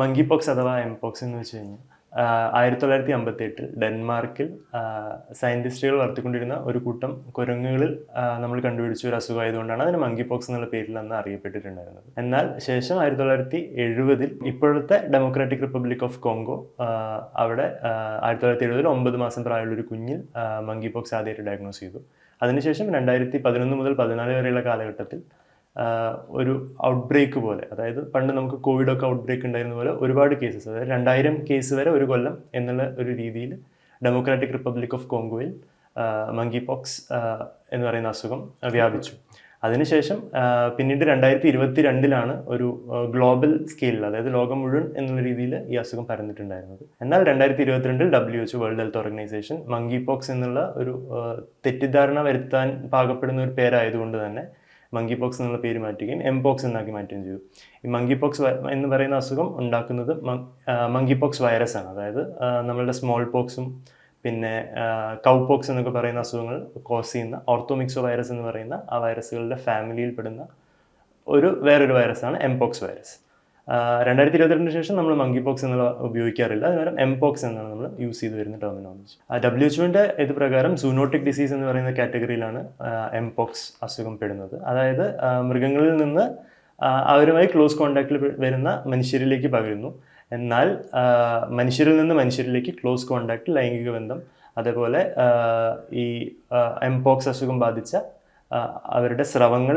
Monkey pox അഥവാ mpox എന്ന് വെച്ച് കഴിഞ്ഞാൽ ആയിരത്തി തൊള്ളായിരത്തി അമ്പത്തി എട്ടിൽ ഡെൻമാർക്കിൽ സയന്റിസ്റ്റുകൾ വളർത്തിക്കൊണ്ടിരുന്ന ഒരു കൂട്ടം കുരങ്ങുകളിൽ നമ്മൾ കണ്ടുപിടിച്ച ഒരു അസുഖമായതുകൊണ്ടാണ് അതിന് മങ്കി പോക്സ് എന്നുള്ള പേരിൽ അന്ന് അറിയപ്പെട്ടിട്ടുണ്ടായിരുന്നത്. എന്നാൽ ശേഷം ആയിരത്തി തൊള്ളായിരത്തി എഴുപതിൽ ഇപ്പോഴത്തെ ഡെമോക്രാറ്റിക് റിപ്പബ്ലിക് ഓഫ് കോങ്കോ അവിടെ ആയിരത്തി തൊള്ളായിരത്തി എഴുപതിൽ ഒമ്പത് മാസം പ്രായമുള്ള ഒരു കുഞ്ഞിൽ മങ്കി പോക്സ് ആദ്യമായിട്ട് ഡയഗ്നോസ് ചെയ്തു. അതിനുശേഷം രണ്ടായിരത്തി പതിനൊന്ന് മുതൽ പതിനാല് വരെയുള്ള കാലഘട്ടത്തിൽ ഒരു ഔട്ട് ബ്രേക്ക് പോലെ. അതായത് പണ്ട് നമുക്ക് കോവിഡ് ഒക്കെ ഔട്ട് ബ്രേക്ക് ഉണ്ടായിരുന്ന പോലെ ഒരുപാട് കേസസ് അതായത് രണ്ടായിരം കേസ് വരെ ഒരു കൊല്ലം എന്നുള്ള ഒരു രീതിയിൽ ഡെമോക്രാറ്റിക് റിപ്പബ്ലിക് ഓഫ് കോങ്കോയിൽ മങ്കി പോക്സ് എന്ന് പറയുന്ന അസുഖം വ്യാപിച്ചു. അതിനുശേഷം പിന്നീട് രണ്ടായിരത്തി ഇരുപത്തി രണ്ടിലാണ് ഒരു ഗ്ലോബൽ സ്കെയിലിൽ അതായത് ലോകം മുഴുവൻ എന്നുള്ള രീതിയിൽ ഈ അസുഖം പരന്നിട്ടുണ്ടായിരുന്നത്. എന്നാൽ രണ്ടായിരത്തി ഇരുപത്തിരണ്ടിൽ W H world health organisation monkey pox എന്നുള്ള ഒരു തെറ്റിദ്ധാരണ വരുത്താൻ പാകപ്പെടുന്ന ഒരു പേരായതുകൊണ്ട് തന്നെ മങ്കി പോക്സ് എന്നുള്ള പേര് മാറ്റുകയും എം പോക്സ് എന്നാക്കി മാറ്റുകയും ചെയ്തു. ഈ മങ്കി പോക്സ് എന്ന് പറയുന്ന അസുഖം ഉണ്ടാക്കുന്നത് മങ്കി പോക്സ് വൈറസ് ആണ്. അതായത് നമ്മളുടെ സ്മോൾ പോക്സും പിന്നെ കൗ പോക്സ് എന്നൊക്കെ പറയുന്ന അസുഖങ്ങൾ കോസ് ചെയ്യുന്ന ഓർത്തോമിക്സോ വൈറസ് എന്ന് പറയുന്ന ആ വൈറസുകളുടെ ഫാമിലിയിൽ പെടുന്ന ഒരു വേറൊരു വൈറസാണ് എംപോക്സ് വൈറസ് രണ്ടായിരത്തി ഇരുപത്തിരണ്ടിന് ശേഷം നമ്മൾ മങ്കി പോക്സ് എന്നുള്ള ഉപയോഗിക്കാറില്ല. അതിനുപകരം എംപോക്സ് എന്നാണ് നമ്മൾ യൂസ് ചെയ്ത് വരുന്ന ടെർമിനോളജി ഡബ്ല്യു എച്ച്ഒന്റെ ഇത് പ്രകാരം സൂനോട്ടിക് ഡിസീസ് എന്ന് പറയുന്ന കാറ്റഗറിയിലാണ് എം പോക്സ് അസുഖം പെടുന്നത് അതായത് മൃഗങ്ങളിൽ നിന്ന് അവരുമായി ക്ലോസ് കോണ്ടാക്റ്റിൽ വരുന്ന മനുഷ്യരിലേക്ക് പകരുന്നു. എന്നാൽ മനുഷ്യരിൽ നിന്ന് മനുഷ്യരിലേക്ക് ക്ലോസ് കോണ്ടാക്ട് ലൈംഗിക ബന്ധം അതേപോലെ ഈ എംപോക്സ് അസുഖം ബാധിച്ച അവരുടെ സ്രവങ്ങൾ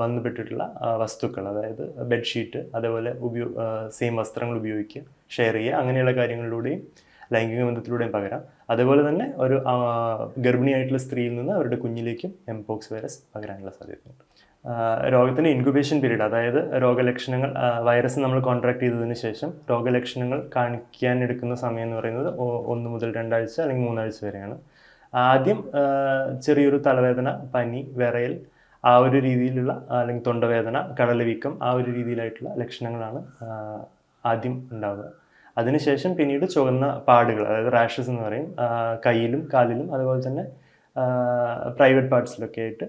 വന്നുപെട്ടിട്ടുള്ള വസ്തുക്കൾ അതായത് ബെഡ്ഷീറ്റ് അതേപോലെ ഉപയോ സെയിം വസ്ത്രങ്ങൾ ഉപയോഗിക്കുക ഷെയർ ചെയ്യുക അങ്ങനെയുള്ള കാര്യങ്ങളിലൂടെയും ലൈംഗിക ബന്ധത്തിലൂടെയും പകരാം. അതേപോലെ തന്നെ ഒരു ഗർഭിണിയായിട്ടുള്ള സ്ത്രീയിൽ നിന്ന് അവരുടെ കുഞ്ഞിലേക്കും എംപോക്സ് വൈറസ് പകരാനുള്ള സാധ്യതയുണ്ട്. രോഗത്തിന്റെ ഇൻക്യുബേഷൻ പീരീഡ് അതായത് രോഗലക്ഷണങ്ങൾ വൈറസ് നമ്മൾ കോൺട്രാക്ട് ചെയ്തതിന് ശേഷം രോഗലക്ഷണങ്ങൾ കാണിക്കാൻ എടുക്കുന്ന സമയം എന്ന് പറയുന്നത് ഒന്ന് മുതൽ രണ്ടാഴ്ച അല്ലെങ്കിൽ മൂന്നാഴ്ച വരെയാണ്. ആദ്യം ചെറിയൊരു തലവേദന പനി വിറയൽ ആ ഒരു രീതിയിലുള്ള അല്ലെങ്കിൽ തൊണ്ടവേദന കടലവീക്കം ആ ഒരു രീതിയിലായിട്ടുള്ള ലക്ഷണങ്ങളാണ് ആദ്യം ഉണ്ടാവുക. അതിനുശേഷം പിന്നീട് ചുവന്ന പാടുകൾ അതായത് റാഷസ് എന്ന് പറയും കയ്യിലും കാലിലും അതുപോലെ തന്നെ പ്രൈവറ്റ് പാർട്സിലൊക്കെ ആയിട്ട്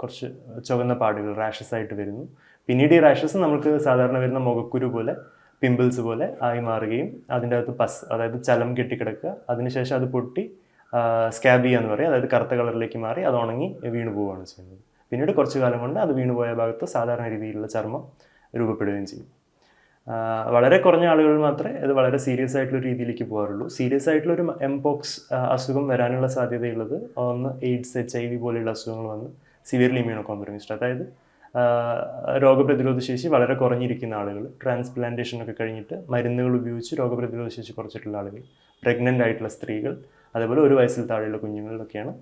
കുറച്ച് ചുവന്ന പാടുകൾ റാഷസ് ആയിട്ട് വരുന്നു. പിന്നീട് ഈ റാഷസ് നമുക്ക് സാധാരണ വരുന്ന മുഖക്കുരു പോലെ പിമ്പിൾസ് പോലെ ആയി മാറുകയും അതിന്റെ അകത്ത് പസ് അതായത് ചലം കെട്ടിക്കിടക്കുക അതിനുശേഷം അത് പൊട്ടി സ്കാബി എന്ന് പറയും. അതായത് കറുത്ത കളറിലേക്ക് മാറി അത് ഉണങ്ങി വീണു പോവുകയാണ് ചെയ്യുന്നത്. പിന്നീട് കുറച്ചു കാലം കൊണ്ട് അത് വീണുപോയ ഭാഗത്ത് സാധാരണ രീതിയിലുള്ള ചർമ്മം രൂപപ്പെടുകയും ചെയ്യും. വളരെ കുറഞ്ഞ ആളുകൾ മാത്രമേ ഇത് വളരെ സീരിയസ് ആയിട്ടുള്ള രീതിയിലേക്ക് പോകാറുള്ളൂ. സീരിയസ് ആയിട്ടുള്ള ഒരു എംപോക്സ് അസുഖം വരാനുള്ള സാധ്യതയുള്ളത് ഒന്ന് എയ്ഡ്സ് എച്ച് ഐ വി പോലെയുള്ള അസുഖങ്ങൾ വന്ന് സിവിയർലി ഇമ്മ്യൂണോ കോംപ്രമൈസ്ഡ് അതായത് രോഗപ്രതിരോധ ശേഷി വളരെ കുറഞ്ഞിരിക്കുന്ന ആളുകൾ ട്രാൻസ്പ്ലാന്റേഷൻ ഒക്കെ കഴിഞ്ഞിട്ട് മരുന്നുകൾ ഉപയോഗിച്ച് രോഗപ്രതിരോധ ശേഷി കുറച്ചിട്ടുള്ള ആളുകൾ പ്രഗ്നന്റ് ആയിട്ടുള്ള സ്ത്രീകൾ അതേപോലെ ഒരു വയസ്സിന് താഴെയുള്ള കുഞ്ഞുങ്ങളിലൊക്കെയാണ്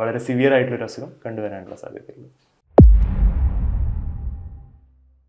വളരെ സിവിയർ ആയിട്ടുള്ള ഒരു അസുഖം കണ്ടുവരാനുള്ള സാധ്യതയുള്ളത്.